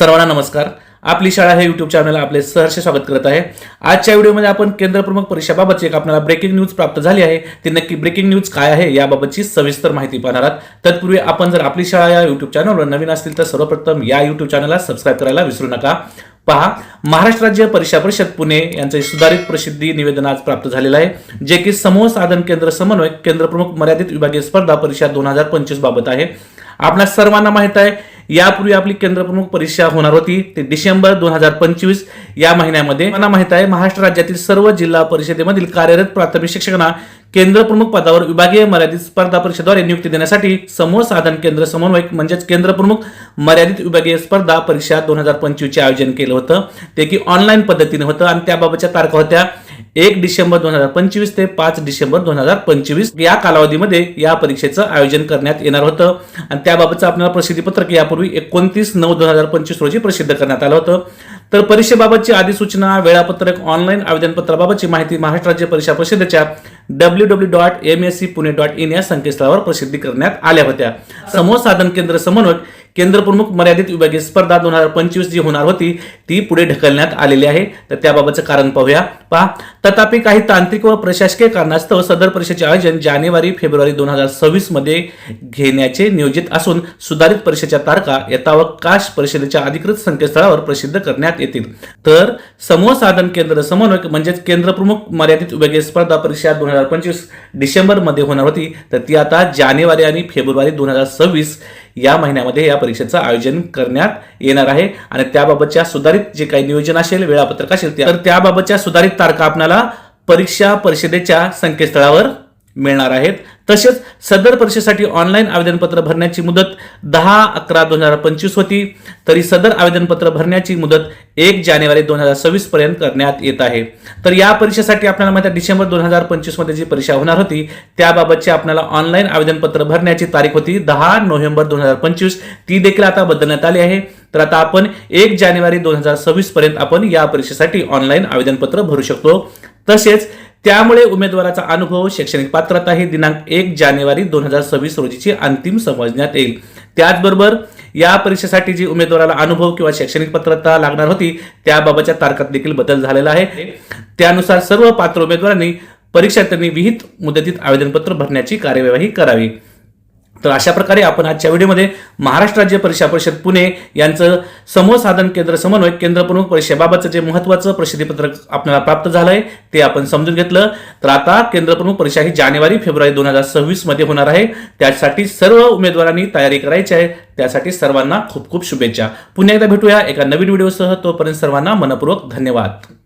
सर्वांना नमस्कार. आपली शाळा हे युट्यूब चॅनल आपले सहर्ष स्वागत करत आहे. आजच्या व्हिडिओमध्ये आपण केंद्रप्रमुख परीक्षाबाबतची एक आपल्याला ब्रेकिंग न्यूज प्राप्त झाली आहे. ती नक्की ब्रेकिंग न्यूज काय आहे याबाबतची सविस्तर माहिती पाहणार आहात. तत्पूर्वी आपण जर आपली शाळा या युट्यूब चॅनलवर नवीन असतील तर सर्वप्रथम या युट्यूब चॅनलला सबस्क्राईब करायला विसरू नका. पहा महाराष्ट्र राज्य परीक्षा परिषद पुणे यांचे सुधारित प्रसिद्धी निवेदन आज प्राप्त झालेलं आहे जे की समूह साधन केंद्र समन्वय केंद्र प्रमुख मर्यादित विभागीय स्पर्धा परीक्षा दोन हजार पंचवीस बाबत आहे. आपल्या सर्वांना माहीत आहे यापूर्वी आपली केंद्रप्रमुख परीक्षा होणार होती. ते डिसेंबर दोन हजार पंचवीस या महिन्यामध्ये. मला माहीत आहे महाराष्ट्र राज्यातील सर्व जिल्हा परिषदेमधील कार्यरत प्राथमिक शिक्षकांना केंद्र प्रमुख पदावर विभागीय मर्यादित स्पर्धा परीक्षेद्वारे नियुक्ती देण्यासाठी समूह साधन केंद्र समन्वयक म्हणजेच केंद्र प्रमुख मर्यादित विभागीय स्पर्धा परीक्षा दोन हजार पंचवीसचे आयोजन केलं होतं. ते की ऑनलाईन पद्धतीने होतं आणि त्याबाबतच्या तारखा होत्या. एक डिसेंबर दोन हजार पंचवीस ते पाच डिसेंबर दोन हजार पंचवीस या कालावधीमध्ये या परीक्षेचं आयोजन करण्यात येणार होतं. आणि त्याबाबतचं आपल्याला प्रसिद्धीपत्रक यापूर्वी एकोणतीस नऊ दोन हजार पंचवीस रोजी प्रसिद्ध करण्यात आलं होतं. तर परीक्षेबाबतची अधिसूचना वेळापत्रक ऑनलाईन आवेदनपत्राबाबतची माहिती महाराष्ट्र राज्य परीक्षा परिषदेच्या W W dot M S C Pune dot in या संकेतस्थळावर प्रसिद्धी करण्यात आल्या होत्या. समूह साधन केंद्र समन्वयक केंद्र प्रमुख मर्यादित विभागीय स्पर्धा दोन हजार पंचवीस जी होणार होती ती पुढे ढकलण्यात आलेली आहे. तर त्याबाबतचं कारण पाहूया. पहा तथापि काही तांत्रिक व प्रशासकीय कारणास्तव सदर परीक्षेचे आयोजन जानेवारी फेब्रुवारी दोन हजार सव्वीसमध्ये घेण्याचे नियोजित असून सुधारित परीक्षेच्या तारखा यथावकाश परिषदेच्या अधिकृत संकेतस्थळावर प्रसिद्ध करण्यात येतील. तर समूह साधन केंद्र समन्वयक म्हणजेच केंद्र प्रमुख मर्यादित विभागीय स्पर्धा परीक्षा दोन हजार पंचवीस डिसेंबरमध्ये होणार होती. तर ती आता जानेवारी आणि फेब्रुवारी दोन हजार सव्वीस या महिन्यामध्ये या परीक्षेचं आयोजन करण्यात येणार आहे. आणि त्याबाबतच्या सुधारित जे काही नियोजन असेल वेळापत्रक असेल त्या- तर त्याबाबतच्या सुधारित तारखा आपल्याला परीक्षा परिषदेच्या संकेतस्थळावर मिळणार आहेत. तसेच सदर परीक्षेसाठी ऑनलाईन आवेदनपत्र भरण्याची मुदत दहा अकरा दोन हजार पंचवीस होती. तरी सदर आवेदनपत्र भरण्याची मुदत एक जानेवारी दोन हजार सव्वीस पर्यंत करण्यात येत आहे. तर या परीक्षेसाठी आपल्याला माहिती आहे डिसेंबर दोन हजार पंचवीसमध्ये जी परीक्षा होणार होती त्याबाबतची आपल्याला ऑनलाईन आवेदनपत्र भरण्याची तारीख होती दहा नोव्हेंबर दोन हजार पंचवीस. ती देखील आता बदलण्यात आली आहे. तर आता आपण एक जानेवारी दोन हजार सव्वीस पर्यंत आपण या परीक्षेसाठी ऑनलाईन आवेदनपत्र भरू शकतो. तसेच त्यामुळे उमेदवाराचा अनुभव शैक्षणिक पात्रता ही दिनांक एक जानेवारी दोन हजार सव्वीस रोजीची अंतिम समजण्यात येईल. त्याचबरोबर या परीक्षेसाठी जी उमेदवाराला अनुभव किंवा शैक्षणिक पात्रता लागणार होती त्याबाबतच्या तारखात देखील बदल झालेला आहे. त्यानुसार सर्व पात्र उमेदवारांनी परीक्षार्थ्यांनी विहित मुदतीत आवेदनपत्र भरण्याची कार्यवाही करावी. तर अशा प्रकारे आपण आजच्या व्हिडिओमध्ये महाराष्ट्र राज्य परीक्षा परिषद पुणे यांचं समूह साधन केंद्र समन्वय केंद्र प्रमुख परीक्षेबाबतचं जे महत्त्वाचं प्रसिद्धीपत्रक आपल्याला प्राप्त झालं आहे ते आपण समजून घेतलं. तर आता केंद्र प्रमुख परीक्षा ही जानेवारी फेब्रुवारी दोन हजार सव्वीसमध्ये होणार आहे. त्यासाठी सर्व उमेदवारांनी तयारी करायची आहे. त्यासाठी सर्वांना खूप खूप शुभेच्छा. पुन्हा एकदा भेटूया एका नवीन व्हिडिओसह. तोपर्यंत सर्वांना मनपूर्वक धन्यवाद.